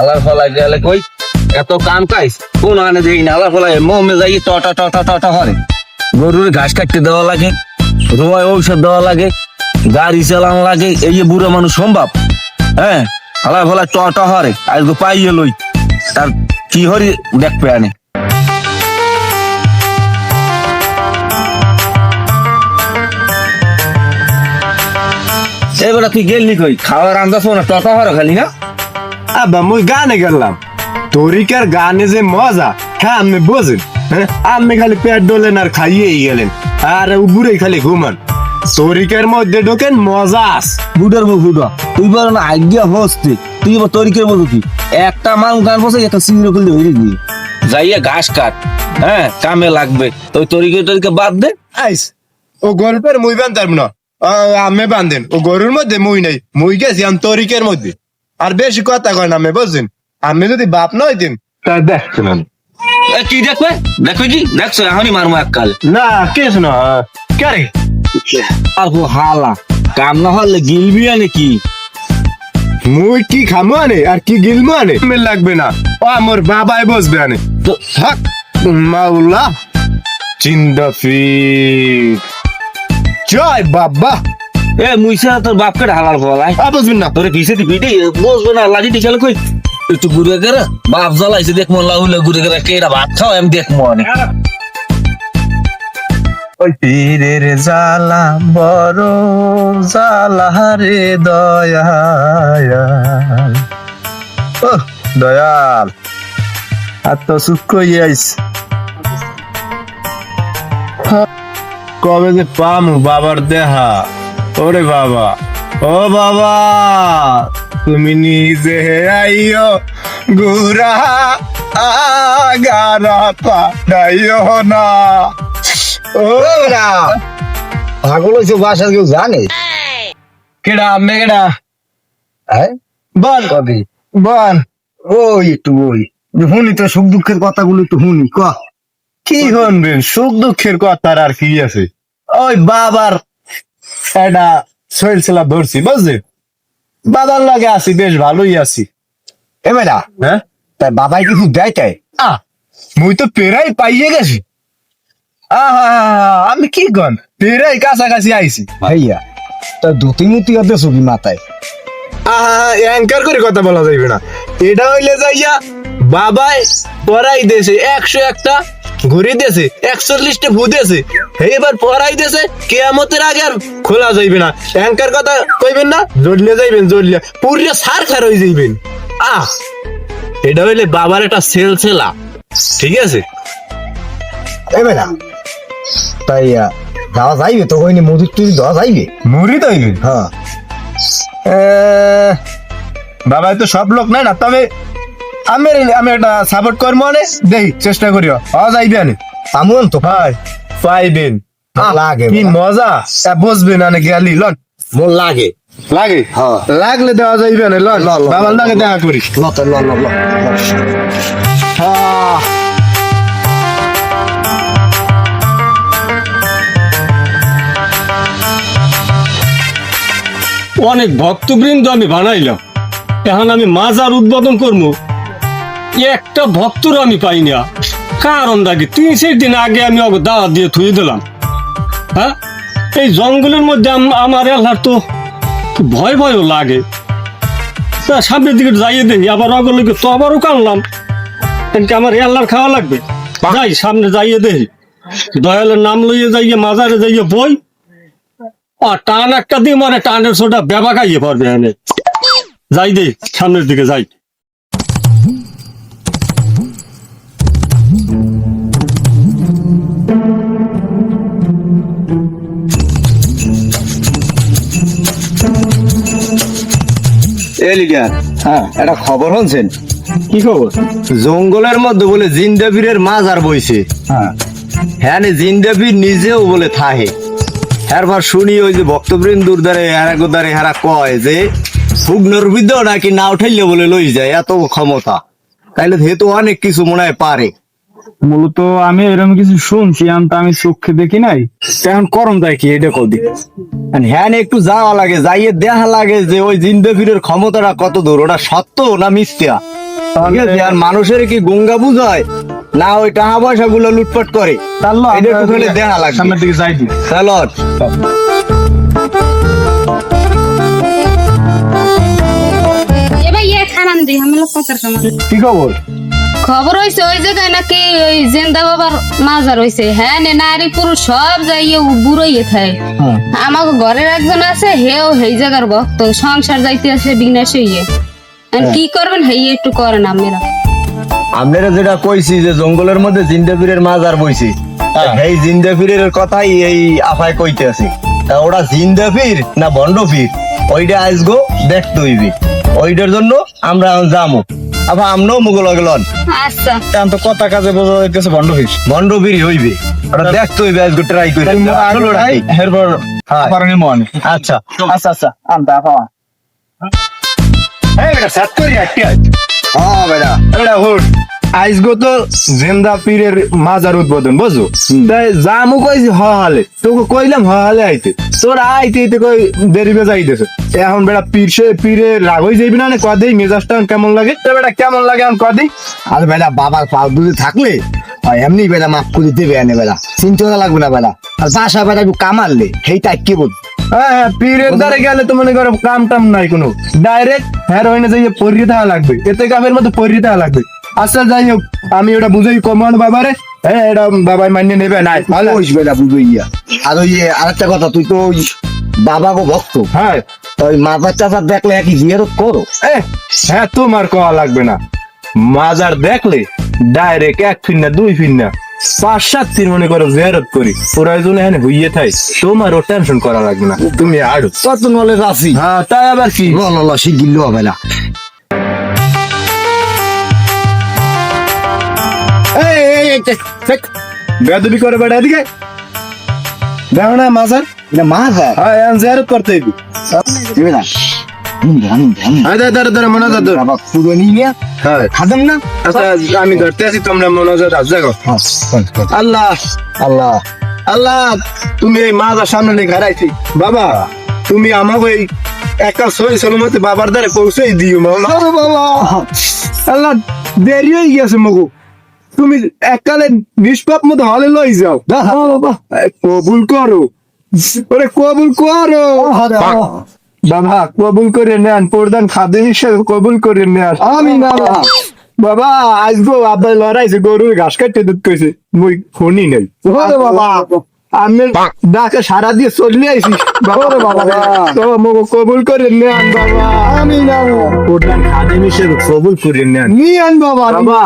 আলার ফলাই গেলে কই? এত কাম কাইস কোন আনে দেই না আলার ফলাই মোমে যাই টটা টটা টটা হরে। গরুর ঘাস কাটতে দেওয়া লাগে, রোয়ায় ঔষধ দেওয়া লাগে, গাড়ি চালানো লাগে, এই যে বুড়ো মানুষ সম্ভব হ্যাঁ? আলার ফলাই টটা হরে আজকে পাইয়ে লই, তার কি হরি দেখবে আনে। এবার তুই গেলি কই? খাওয়ার আন্দাজ না টটা হরে খালি না? আব্বা মুই গানে গেলাম। তরিকার গানে যে মজা হ্যাঁ আপনি বোঝেন হ্যাঁ? আপনি খালি পেট ডোলেন আর খাইয়েই গেলেন আর উপরে খালি ঘুমান। তরিকার মধ্যে ঢোকেন মজা আস বুডার মুখ বুডা তুই বল না আইডিয়া হস্তে তুই। এবার তরিকের মতো কি? একটা মান গান বসে একটা সিংড়ো করলে হয়ে গিয়ে যাইয়া ঘাস কাট হ্যাঁ কামে লাগবে। তো তরিকে তরিকে বাদ দে। আইস ও গল্পের মুই বান্ধার না। আমি বান্ধেন ও গরুর মধ্যে মুই নাই মুই গেছি আমি তরিকের মধ্যে। আর বেশি কথা কয় না আমি বুঝছেন? আমি যদি বাপ নয় দিন। তা দেখছেন কি দেখবে? দেখবে কি? দেখছ এখনই মারমো এক কাল না কে আর হালা কাম না হলে গিলবি আনে কি? মুই কি খামো আনে আর কি গিলমো আনে? মেল লাগবে না। ও আমার বাবাই বসবে আনে। তো থাক মাওলা। চিন্দাফির জয় বাবা। এ মুইসা তোর বাপকে ঢালার ফলাই আ বুঝবেন না। তোরে পিছে দিবি দে বসবে না লাঠি দিছালে কই একটু ঘুরে গেলে বাপ জ্বালাইছে দেখ মন লাউলে ঘুরে গেলে কেডা ভাত খাও আমি দেখ মনে। ওই পীরের জ্বালা বড় জ্বালা রে দয়াল। ও দয়াল। আর তো সুখ আইস? কবে যে পামু বাবার দেহা। ওরে বাবা। ও বাবা তুমি নিজে আইও গুরা আগারা পাঠাইও না। ও না পাগল হয়েছে বাসা কেউ জানে? কেডা কেডা? হ্যাঁ? বল। কবে? বল। ওই একটু ওই। শুনি তো সুখ দুঃখের কথাগুলো একটু শুনি ক? কি শুনবেন? সুখ দুঃখের কথার আর কি আছে? ওই বাবার একটা শরীর ছেলা ধরছি বুঝলি? বাবার লাগে আছি বেশ ভালোই আছি। এ বেটা হ্যাঁ? তাই বাবাই কিছু দেয় তাই? আহ মুই তো পেরাই পাইয়ে গেছি। আহা আমি কি কন পেরাই কাছাকাছি আইছি। ভাইয়া তা দুটি মুতি হতে ছবি মাথায়। আহা অ্যাঙ্কার করে কথা বলা যাইবে না। এটা হইলে যাইয়া বাবাই পড়াই দেছে একশো একটা ঘুরে দেছে একচল্লিশটা ভূ দেছে এবার পড়াই দেছে কেয়ামতের আগে আর খোলা যাইবে না। অ্যাঙ্কার কথা কইবেন না জড়লে যাইবেন জড়লে পুরিয়া সার খার হয়ে যাইবেন। আহ! এটা হইলে বাবার একটা সেল সেলা ঠিক আছে? এ বেটা তাই যাওয়া যাইবে তো হয়নি মধুর টুরি দেওয়া যাইবে? মুড়ি দইবেন হ্যাঁ। বাবা তো সব লোক নাই না তবে আমি আমি একটা সাপোর্ট করব মানে? দেই চেষ্টা করিও। হওয়া যাইবে আনে। আমন তো। ভাই পাইবেন। লাগে কি মজা। তা বসবে না নাকি আলি লন। মোর লাগে। লাগে? হ্যাঁ। লাগলে দেওয়া যাইবে না লন। বাবার লাগে দেখা করি ল ল ল ল হ্যাঁ। অনেক ভক্তবৃন্দ আমি বানাইলাম। এখন আমি মাজার উদ্বোধন করব একটা ভক্তর আমি পাই না কারণ দেখি তিন চার দিন আগে আমি ওকে দাওয়াত দিয়ে থুয়ে দিলাম। হ্যাঁ? এই জঙ্গলের মধ্যে আম- আমার এলার তো ভয় ভয়ও লাগে। তা সামনের দিকে যাইয়ে দেখি, আবার অগলকে তো আবারও কানলাম। এনকে আমার এল্লার খাওয়া লাগবে? যাই, সামনে যাইয়ে দেখি। দয়ালের নাম লইয়ে যাইয়ে, মাজারে যাইয়ে বই। আর টান একটা দিয়ে মানে টানের সোটা বেবা খাইয়ে পারবে এনে। যাই দে সামনের দিকে যাই। এ লিডার হ্যাঁ একটা খবর শুনছেন? কি খবর? জঙ্গলের মধ্যে বলে জিন্দাবিরের মাজার বইছে। হ্যাঁ। হ্যাঁ জিন্দাবির নিজেও বলে থাহে। এরপর শুনি ওই যে ভক্তবৃন্দুর দ্বারে হেরা দ্বারে হেরা কয় যে শুকনোর বিদ্য নাকি না উঠাইলে বলে লই যায় এত ক্ষমতা। তাইলে হে তো অনেক কিছু মনে হয় পারে। মূলত আমি এরকম কিছু শুনছি আমি তো আমি চোখে দেখি নাই। এখন করম যায় কি এটা কদি হ্যাঁ একটু যাওয়া লাগে যাইয়ে দেখা লাগে যে ওই জিন্দাবিরের ক্ষমতাটা কত দূর ওটা সত্য না মিথ্যা? ঠিক আছে আর মানুষের কি গঙ্গা বুঝায়? না ওই টাকা পয়সা গুলো লুটপাট করে? তাহলে এটা একটু দেখা লাগবে। সামনের দিকে যাই। এবার ইয়ে কি খবর? খবর হয়েছে ওই জায়গায় নাকি ওই জেন্দা বাবার মাজার হয়েছে হ্যাঁ নে নারী পুরুষ সব যাইয়ে বুড়োইয়ে থাকে আমাকে ঘরের একজন আছে হেও হেই জায়গার ভক্ত। সংসার যাইতে আছে বিঘ্নেশ ইয়ে আর কি করবেন হেই একটু করেন আপনারা। আপনারা যেটা কইছি যে জঙ্গলের মধ্যে জিন্দাপীরের মাজার বইছি এই জিন্দাপীরের কথাই এই আফায় কইতে আছি। তা ওরা জিন্দাপীর না ভণ্ডপীর ওইটা আইসগো দেখতে হইবি। ওইটার জন্য আমরা যামু। আবার আমরাও মুগল গেলন আচ্ছা। এখন তো কথা কাজে বোঝা যাইতেছে বন্ধ হইস। ভণ্ডপীর হইবে ওটা দেখতে হইবে আজকে ট্রাই করে? এরপর হ্যাঁ। পারনি মনে আচ্ছা। আচ্ছা আচ্ছা। আনতা পাওয়া এই বেটা সাত করি আজ হ্যাঁ বেটা। এটা হুট আইসগো তো জেন্দা পীরের মাজার উদ্বোধন বুঝো তাই জামু কইছি হ হালে। তোকে কইলাম হ হালে আইতে। তোর আইতে আইতে কই দেরি বে যাইতেছে। এখন বেটা পীর পীরে রাগ হই যাইবি না কদেই মেজাজটা কেমন লাগে? তো বেটা কেমন লাগে এখন আর বেটা বাবার দুধে থাকলে এমনি বেটা মাফ করে দেবে এনে বেলা চিন্তা করা লাগবে না বেলা আর বাসা বেটা একটু কামারলে সেইটা কি বল হ্যাঁ হ্যাঁ পীরের দ্বারে গেলে তো মনে করো কাম টাম নাই কোনো। ডাইরেক্ট হেরোইনে যাইয়ে পরিয়ে থাকা লাগবে। এতে কামের মতো পরিয়ে থাকা লাগবে। আচ্ছা যাই হোক আমি ওটা বুঝাই কমান বাবারে হ্যাঁ এটা বাবাই মান্য নেবে নাই ভালো। ওই বেটা বুঝো ইয়া আর ওই আরেকটা কথা তুই তো ওই বাবা গো ভক্ত। হ্যাঁ। ওই মাথার চাচার দেখলে একই জিয়ারত করো। হ্যাঁ তোমার কওয়া লাগবে না। মাজার দেখলে ডাইরেক্ট এক ফিন না দুই ফিন না পাঁচ সাত দিন মনে করো জেরত করি। প্রয়োজন এখানে হইয়ে থাই। তোমারও টেনশন করা লাগবে না। তুমি আড়ো কত নলেজ আছি। হ্যাঁ তাই আবার কি? ল ল ল শিগগির লো বেলা এই, এই, এই, টেক, টেক। বেয়াদবি করে বেড়া এদিকে দেখো না মাজার এটা মা হ্যাঁ এখন জেরত করতে হইবে। দেবে না। আমি ধরতে আছি তোমরা মনোযোগ হ্যাঁ। আল্লাহ আল্লাহ। আল্লাহ তুমি এই মাজার সামনে নিয়ে বাবা তুমি আমাকে এই একা সই সলমতে বাবার দ্বারে পৌঁছেই দিও মাওলা আল্লাহ দেরি হয়ে গেছে মগু। তুমি এককালে নিষ্পাপ মতো হলে লই যাও। বাবা কবুল করো। ওরে কবুল করো। বাবা কবুল করে নেন প্রধান খাদ্য হিসেবে কবুল করে নেন। আমি না বাবা আজ গো আব্বা লড়াইছে গরুর ঘাস কাটতে দুধ কইছে মুই ফোনই নেই। বাবা। আমি ডাকে সারা দিয়ে চলে আইছি। বাবা রে বাবা। তো মগো কবুল করে নেন বাবা। আমি না প্রধান খাদ্য হিসেবে কবুল করে নেন। নিয়েন বাবা বাবা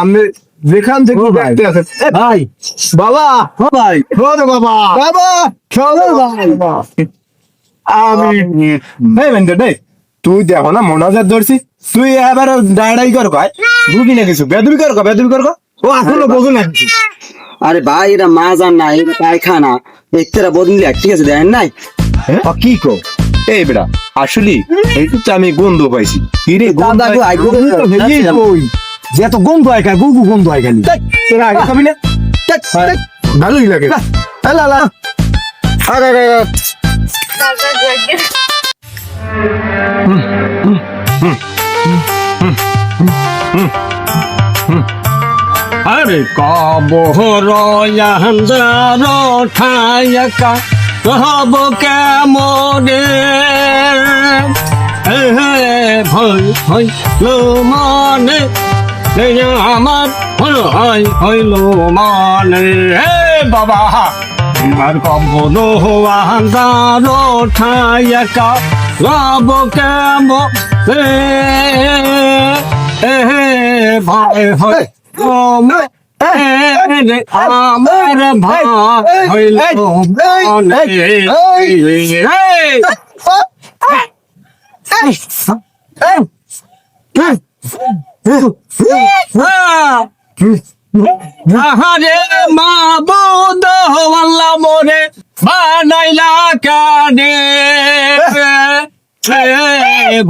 আমি যেখান থেকে দেখতে আছেন ভাই। বাবা। ভাই। রে বাবা। বাবা চলো বাবা। আমি এই মেন্টে দেখ। তুই দেখো না মনাজার ধরছি। তুই এবার ডাইডাই কর ভাই বুঝবি না কিছু। বেদবি কর বেদবি কর ও আসলে বোঝো না আরে ভাই এটা মাজার না এটা পায়খানা। একটারা বদলি ঠিক আছে দেখেন নাই? ও, কি কো? এই বেটা আসলে? এই তো আমি গন্ধ পাইছি। কি রে গন্ধ আই গন্ধ তো হেলিয়ে কই? যে তো গন্ধ হয় খায় গুগু গন্ধ হয় খালি তোরা আগে খাবি না ভালোই লাগে। আলা আলা আরে আরে আরে। আরে কবর ইয়ান্দার ঠাইকা হব কেমনে? হে হে ভয় ভয় লো মনে। আমার হয় হইল মানে। হে বাবা আর কবর আন্দার ঠাইকা হব কেমনে হে হে ভয় হয় আমার ভাই হইল আহারে মা বোধ হল্লা মোরে বানাইলা কানে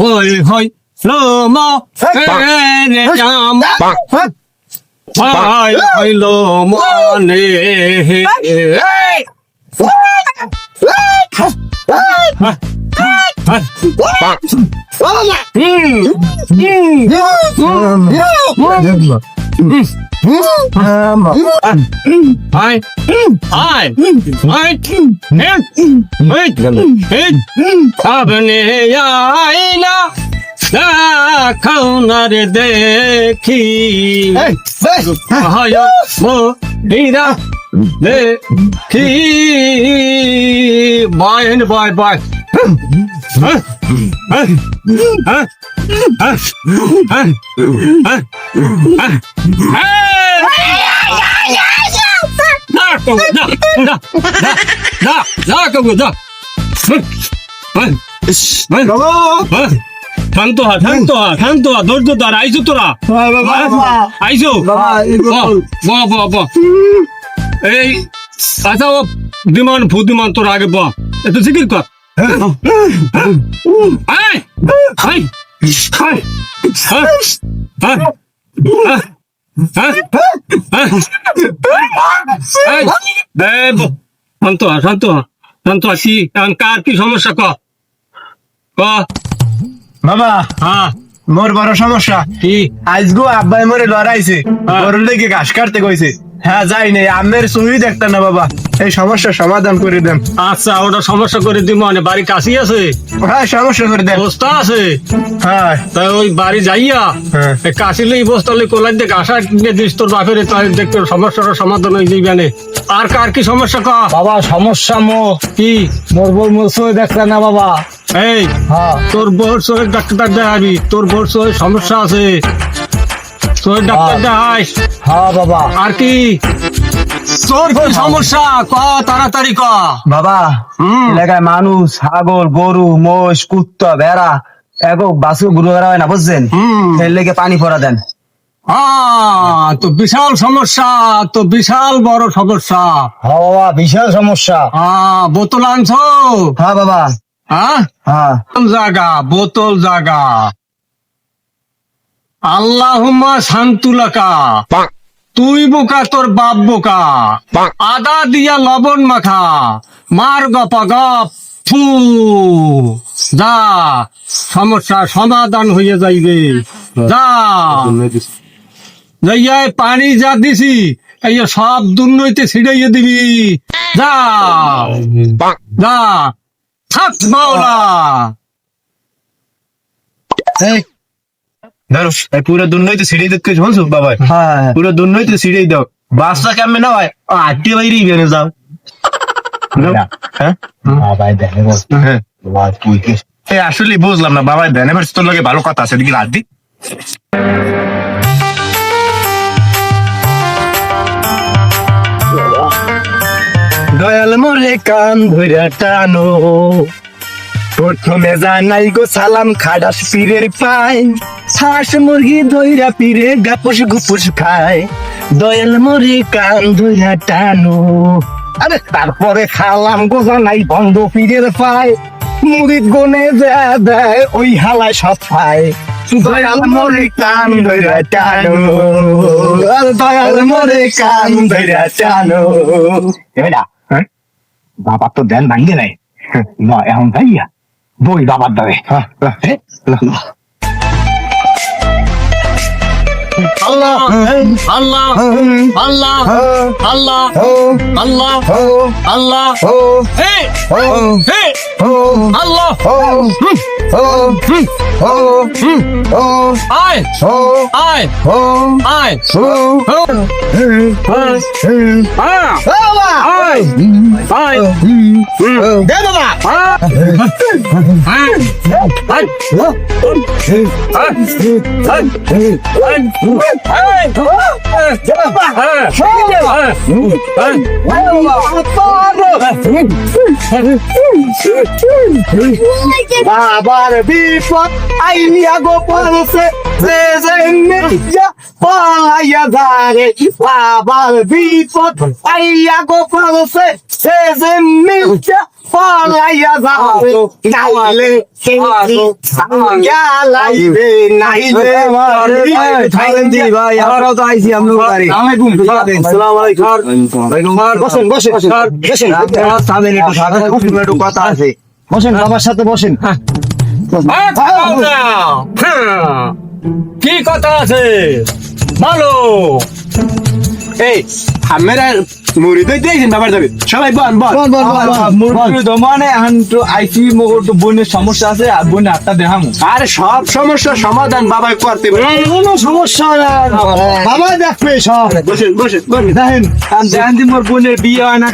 ভয় হয় লোম রে জাম ভাই হইল মনে আয় আয় আয় আপনি আইলা দেখাও না রে দেখি হয় মীরা দেখি বয় বয় বয় শান্ত হ শান্ত হ শান্ত হ ধৈর্য ধর আইসো তোরা আইসো ব ব ব এই আচ্ছা ও দিমান ফুদিমান তোর আগে ব। একটু জিকির কর। শান্ত শান্ত হ শান্ত আছি এখন কার কি সমস্যা ক ক বাবা হ্যাঁ। মোর বড় সমস্যা। কি? আজগো আব্বাই মরে লড়াইছে হ্যাঁ। গরুর লেগে ঘাস কাটতে কইছে হ্যাঁ যাই নাই আমের সহি দেখতেন না বাবা। এই সমস্যার সমাধান করে দেন। আচ্ছা ওটা সমস্যা করে দিব মানে বাড়ি কাছেই আছে? হ্যাঁ সমস্যা করে দেন। বস্তা আছে? হ্যাঁ। তাই ওই বাড়ি যাইয়া হ্যাঁ। কাশিলে বস্তা লই কোলাই ঘাসা দিয়ে দিস তোর বাপের তাই দেখতে সমাধান হয়ে যাইবে নে। আর কার কি সমস্যা ক? বাবা সমস্যা মো। কি? মোর বউ মোর সই দেখলে না বাবা। এই হ্যাঁ। তোর বোর সঙ্গে ডাক্তার দেখাবি তোর বোর সঙ্গে সমস্যা আছে। তোর ডাক্তার দেখাই হ্যাঁ বাবা। আর কি? তোর কি সমস্যা? ক তাড়াতাড়ি ক। বাবা এলাকায় মানুষ ছাগল গরু মোষ কুত্তা ভেড়া এগো বাসু গুরু ভেড়া হয় না বুঝছেন? এর লেগে পানি পরা দেন। তো বিশাল সমস্যা তো বিশাল বড় সমস্যা। হ্যাঁ বিশাল সমস্যা। বোতল আনছো? হ্যাঁ বাবা। হ্যাঁ। হ্যাঁ জাগা বোতল জাগা আল্লাহুম্মা শান্তুলাকা তুই বোকা তোর বাপ বোকা। আদা দিয়া লবণ মাখা। মার গপা গপ ফু। যা সমস্যা সমাধান হয়ে যাইবে। যা। যাইয়ায় পানি যা দিছি এই সব দুর্নইতে ছিড়াইয়ে দিবি। যা। যা। থাক মাওলা। এই ধরো পুরো দুর্নই তো সিঁড়ি দেখতে বলছো বাবা? হ্যাঁ। পুরো দুর্নই তো সিঁড়ি দাও। বাসটা কেমন না হয়? আটটি বাইরেই বেনে যাও। হ্যাঁ? হ্যাঁ? আসলে বুঝলাম না বাবা দেন এবার তোর লগে ভালো কথা আছে দেখি রাত দি। দয়াল মোরে কান ধইরা টানো। প্রথমে জানাই গো সালাম, খাডাস পীরের পায় হাঁস মুরগি ধইরা পীরে গাপুস গুপুস খায়। দয়াল মোরে কান ধইরা টানো। আরে তারপরে খালাম গো জানাই বন্ধ পীরের পায় মুরিদ গনে যা দেয়, ওই হালায় সব মোরে কান ধইরা টানো। দয়াল মোরে কান ধইরা টানো। এবেটা হ্যাঁ? বাবা তো দেন ভাঙ্গে নাই। না এখন ভাইয়া। বই বাবার দাবে আল্লাহ আল্লাহ আল্লাহ আল্লাহ আল্লাহ আল্লাহ হে হে আল্লাহ। আয়। আয়। আয়। আয়। বাবার বিপদ আইয়া গোপালছে যে যে নিয়া পালাইয়া ধারে বাবার বিপদ আইয়া গোপালছে যে যে নিয়া পলাইয়া যাবে নাইলে কেমতি গেলাইবে নাইলে থাইলেন্দি ভাই আমরাও তো আইছি আমরাও গাড়ি আসসালামু আলাইকুম বসেন বসেন বসেন সামনে একটু থাকা একটু কথা আছে বসেন বাবার সাথে বসেন কি কথা আছে ভালো এই আমরা মুড়ি বাবার যাবে সবাই মানে এখন তো আইসি তো বোনের সমস্যা আছে আর বোনে আটটা দেখামু। আর সব সমস্যার সমাধান বাবাই করতে পারে। কোনো সমস্যা না। বাবা দেখবে সব। বসেন বসেন বসেন। দেখেন। আর দেখেন যে মোর বোনের বিয়ে হয় না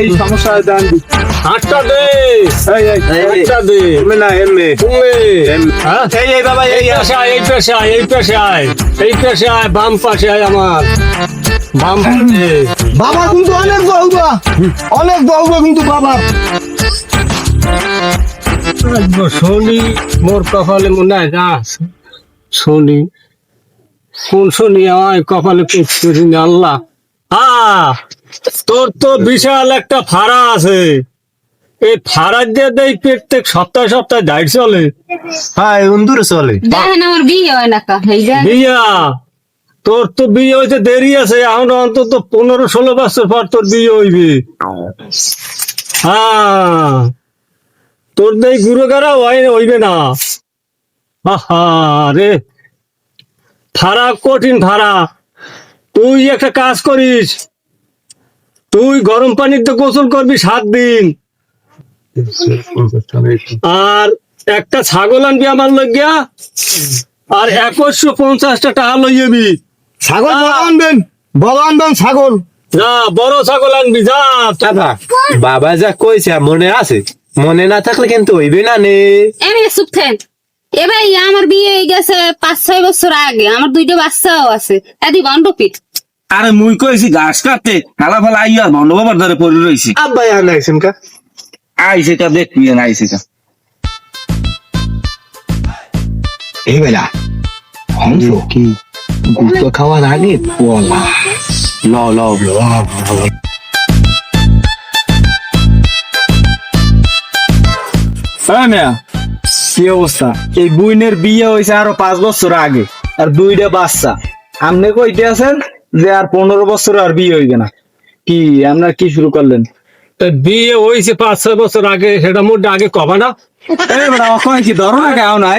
এই সমস্যা আটটা দে। এই এই আটটা দে। এমনি না এমনি হ্যাঁ? এই এই বাবা এই এই। পেশায় এই পেশায় এই পেশায়। এই পেশায় বাম পাশে আয় আমার। বাম পাশে। বাবা কিন্তু অনেক বহুবা অনেক বহুবা কিন্তু বাবা শনি মোর কপালে মনে হয় যা শনি কোন শনি আমার কপালে করি না আল্লাহ। হ্যাঁ তোর তো বিশাল একটা ফাড়া আছে। এই ফাড়া দিয়ে দেয় প্রত্যেক সপ্তাহে সপ্তাহে ডাইট চলে। হ্যাঁ অন্দুর চলে। দেখেন আমার বিয়ে হয় না বিয়া? তোর তো বিয়ে হইতে দেরি আছে। এখন অন্তত পনেরো ষোলো বছর পর তোর বিয়ে হইবে। হ্যাঁ। তোর দেই গুরু গারা হইবে না। আহা রে। ভাড়া, কঠিন ভাড়া। তুই একটা কাজ করিস। তুই গরম পানিতে গোসল করবি সাত দিন। আর একটা ছাগল আনবি আমার লইয়া আর একশো পঞ্চাশটা টাকা লই যাবি ছাগল বড় আনবেন বড় আনবেন ছাগল। যা বড় ছাগল আনবি যা দাদা বাবা যা কইছে মনে আছে? মনে না থাকলে কিন্তু হইবে না নে। এমনি চুপ থাকেন এ ভাই আমার বিয়ে হয়ে গেছে পাঁচ ছয় বছর আগে। আমার দুইটা বাচ্চাও আছে। এদি বন্ডপিট আরে মুই কইছি ঘাস কাটতে। হালা ফালা আইয়া বন্ধ বাবার ধরে পড়ে রইছি। আব্বা এখন আইছেন কা? আইছে কা দেখবি না আইছে কা। এই বেলা হংস কি? গুপ্ত খাওয়ার আগে পলা ল ল কি অবস্থা? এই বুইনের বিয়ে হয়েছে আরও পাঁচ বছর আগে আর দুইটা বাচ্চা। আপনি কইতে আছেন যে আর পনেরো বছর আর বিয়ে হইবে না। কি আপনার কি শুরু করলেন? তা বিয়ে হয়েছে পাঁচ ছয় বছর আগে সেটা মোট আগে কবা না। এই কি ধরো না কেউ নাই